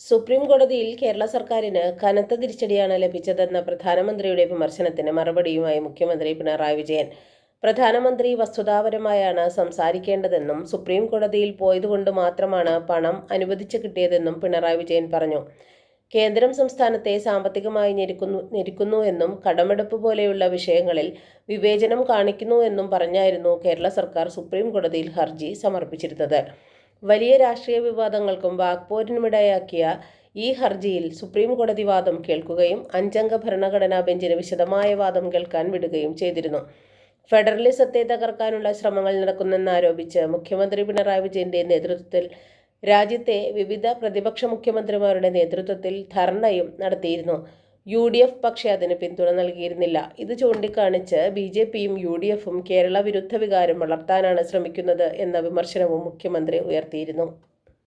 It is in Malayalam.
സുപ്രീം കോടതിയിൽ കേരള സർക്കാരിന് കനത്ത തിരിച്ചടിയാണ് ലഭിച്ചതെന്ന പ്രധാനമന്ത്രിയുടെ വിമർശനത്തിന് മറുപടിയുമായി മുഖ്യമന്ത്രി പിണറായി വിജയൻ. പ്രധാനമന്ത്രി വസ്തുതാപരമായാണ് സംസാരിക്കേണ്ടതെന്നും സുപ്രീം കോടതിയിൽ പോയതുകൊണ്ട് മാത്രമാണ് പണം അനുവദിച്ചു കിട്ടിയതെന്നും പിണറായി വിജയൻ പറഞ്ഞു. കേന്ദ്രം സംസ്ഥാനത്തെ സാമ്പത്തികമായി ഞെരുക്കുന്നു ഞെരുക്കുന്നു എന്നും കടമെടുപ്പ് പോലെയുള്ള വിഷയങ്ങളിൽ വിവേചനം കാണിക്കുന്നു എന്നും പറഞ്ഞായിരുന്നു കേരള സർക്കാർ സുപ്രീം കോടതിയിൽ ഹർജി സമർപ്പിച്ചിരുന്നത്. വലിയ രാഷ്ട്രീയ വിവാദങ്ങൾക്കും വാക്പോരിനുമിടയാക്കിയ ഈ ഹർജിയിൽ സുപ്രീം കോടതി വാദം കേൾക്കുകയും അഞ്ചംഗ ഭരണഘടനാ ബെഞ്ചിന് വിശദമായ വാദം കേൾക്കാൻ വിടുകയും ചെയ്തിരുന്നു. ഫെഡറലിസത്തെ തകർക്കാനുള്ള ശ്രമങ്ങൾ നടക്കുന്നെന്നാരോപിച്ച് മുഖ്യമന്ത്രി പിണറായി വിജയന്റെ നേതൃത്വത്തിൽ രാജ്യത്തെ വിവിധ പ്രതിപക്ഷ മുഖ്യമന്ത്രിമാരുടെ നേതൃത്വത്തിൽ ധർണയും നടത്തിയിരുന്നു. യു ഡി എഫ് പക്ഷേ അതിന് പിന്തുണ നൽകിയിരുന്നില്ല. ഇത് ചൂണ്ടിക്കാണിച്ച് ബി ജെ പിയും യു ഡി എഫും കേരള വിരുദ്ധ വികാരം വളർത്താനാണ് ശ്രമിക്കുന്നത് എന്ന വിമർശനവും മുഖ്യമന്ത്രി ഉയർത്തിയിരുന്നു.